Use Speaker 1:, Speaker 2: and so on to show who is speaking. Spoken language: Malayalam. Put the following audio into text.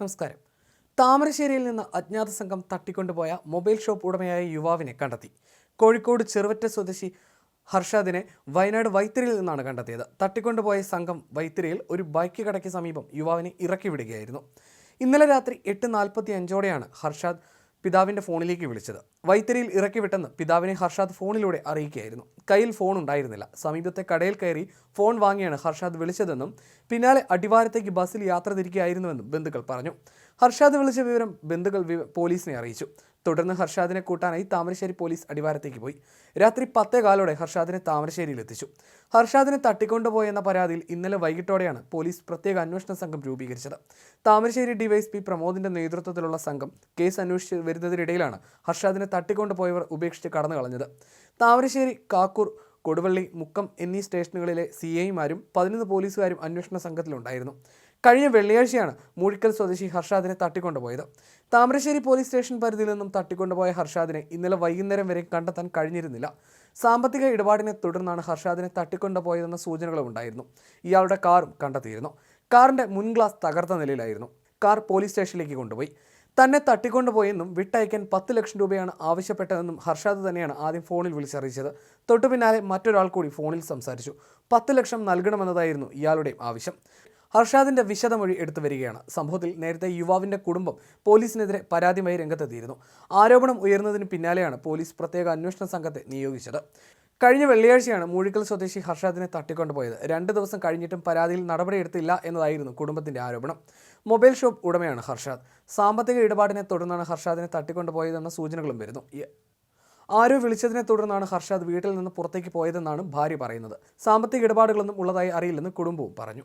Speaker 1: നമസ്കാരം. താമരശ്ശേരിയിൽ നിന്ന് അജ്ഞാത സംഘം തട്ടിക്കൊണ്ടുപോയ മൊബൈൽ ഷോപ്പ് ഉടമയായ യുവാവിനെ കണ്ടെത്തി. കോഴിക്കോട് ചെറുവറ്റ സ്വദേശി ഹർഷാദിനെ വയനാട് വൈത്തിരിയിൽ നിന്നാണ് കണ്ടെത്തിയത്. തട്ടിക്കൊണ്ടുപോയ സംഘം വൈത്തിരിയിൽ ഒരു ബൈക്ക് കടയ്ക്ക് സമീപം യുവാവിനെ ഇറക്കി വിടുകയായിരുന്നു ഇന്നലെ രാത്രി എട്ട് നാൽപ്പത്തി അഞ്ചോടെയാണ് ഹർഷാദ് പിതാവിന്റെ ഫോണിലേക്ക് വിളിച്ചത്. വൈത്തിരിയിൽ ഇറക്കി വിട്ടെന്ന് പിതാവിനെ ഹർഷാദ് ഫോണിലൂടെ അറിയിക്കുകയായിരുന്നു. കയ്യിൽ ഫോൺ ഉണ്ടായിരുന്നില്ല സമീപത്തെ കടയിൽ കയറി ഫോൺ വാങ്ങിയാണ് ഹർഷാദ് വിളിച്ചതെന്നും പിന്നാലെ അടിവാരത്തേക്ക് ബസ്സിൽ യാത്ര തിരിക്കുകയായിരുന്നുവെന്നും ബന്ധുക്കൾ പറഞ്ഞു. ഹർഷാദ് വിളിച്ച വിവരം ബന്ധുക്കൾ പോലീസിനെ അറിയിച്ചു. തുടർന്ന് ഹർഷാദിനെ കൂട്ടാനായി താമരശ്ശേരി പോലീസ് അടിവാരത്തേക്ക് പോയി. രാത്രി പത്തേ കാലോടെ ഹർഷാദിനെ താമരശ്ശേരിയിൽ എത്തിച്ചു ഹർഷാദിനെ തട്ടിക്കൊണ്ടുപോയെന്ന പരാതിയിൽ ഇന്നലെ വൈകിട്ടോടെയാണ് പോലീസ് പ്രത്യേക അന്വേഷണ സംഘം രൂപീകരിച്ചത്. താമരശ്ശേരി ഡിവൈഎസ്പി പ്രമോദിന്റെ നേതൃത്വത്തിലുള്ള സംഘം കേസ് അന്വേഷിച്ച് വരുന്നതിനിടയിലാണ് ഹർഷാദിനെ തട്ടിക്കൊണ്ടുപോയവർ ഉപേക്ഷിച്ച് കടന്നു കളഞ്ഞത്. താമരശ്ശേരി കാക്കൂർ കൊടുവള്ളി മുക്കം എന്നീ സ്റ്റേഷനുകളിലെ സി ഐമാരും പതിനൊന്ന് പോലീസുകാരും അന്വേഷണ സംഘത്തിലുണ്ടായിരുന്നു. കഴിഞ്ഞ വെള്ളിയാഴ്ചയാണ് മൂഴിക്കൽ സ്വദേശി ഹർഷാദിനെ തട്ടിക്കൊണ്ടുപോയത്. താമരശ്ശേരി പോലീസ് സ്റ്റേഷൻ പരിധിയിൽ നിന്നും തട്ടിക്കൊണ്ടുപോയ ഹർഷാദിനെ ഇന്നലെ വൈകുന്നേരം വരെ കണ്ടെത്താൻ കഴിഞ്ഞിരുന്നില്ല. സാമ്പത്തിക ഇടപാടിനെ തുടർന്നാണ് ഹർഷാദിനെ തട്ടിക്കൊണ്ടുപോയതെന്ന സൂചനകളും ഉണ്ടായിരുന്നു. ഇയാളുടെ കാറും കണ്ടെത്തിയിരുന്നു. കാറിന്റെ മുൻ ഗ്ലാസ് തകർത്ത നിലയിലായിരുന്നു. കാർ പോലീസ് സ്റ്റേഷനിലേക്ക് കൊണ്ടുപോയി. തന്നെ തട്ടിക്കൊണ്ടുപോയെന്നും വിട്ടയക്കാൻ പത്ത് ലക്ഷം രൂപയാണ് ആവശ്യപ്പെട്ടതെന്നും ഹർഷാദ് തന്നെയാണ് ആദ്യം ഫോണിൽ വിളിച്ചറിയിച്ചത്. തൊട്ടു പിന്നാലെ മറ്റൊരാൾ കൂടി ഫോണിൽ സംസാരിച്ചു. പത്ത് ലക്ഷം നൽകണമെന്നതായിരുന്നു ഇയാളുടെയും ആവശ്യം. ഹർഷാദിന്റെ വിശദമൊഴി എടുത്തു വരികയാണ്. സംഭവത്തിൽ നേരത്തെ യുവാവിന്റെ കുടുംബം പോലീസിനെതിരെ പരാതിയുമായി രംഗത്തെത്തിയിരുന്നു. ആരോപണം ഉയർന്നതിന് പിന്നാലെയാണ് പോലീസ് പ്രത്യേക അന്വേഷണ സംഘത്തെ നിയോഗിച്ചത്. കഴിഞ്ഞ വെള്ളിയാഴ്ചയാണ് മൂഴിക്കൽ സ്വദേശി ഹർഷാദിനെ തട്ടിക്കൊണ്ടുപോയത്. രണ്ട് ദിവസം കഴിഞ്ഞിട്ടും പരാതിയിൽ നടപടിയെടുത്തില്ല എന്നതായിരുന്നു കുടുംബത്തിന്റെ ആരോപണം. മൊബൈൽ ഷോപ്പ് ഉടമയാണ് ഹർഷാദ്. സാമ്പത്തിക ഇടപാടിനെ തുടർന്നാണ് ഹർഷാദിനെ തട്ടിക്കൊണ്ടുപോയതെന്ന സൂചനകളും വരുന്നു. ആരോ വിളിച്ചതിനെ തുടർന്നാണ് ഹർഷാദ് വീട്ടിൽ നിന്ന് പുറത്തേക്ക് പോയതെന്നാണ് ഭാര്യ പറയുന്നത്. സാമ്പത്തിക ഇടപാടുകളൊന്നും ഉള്ളതായി അറിയില്ലെന്ന് കുടുംബവും പറഞ്ഞു.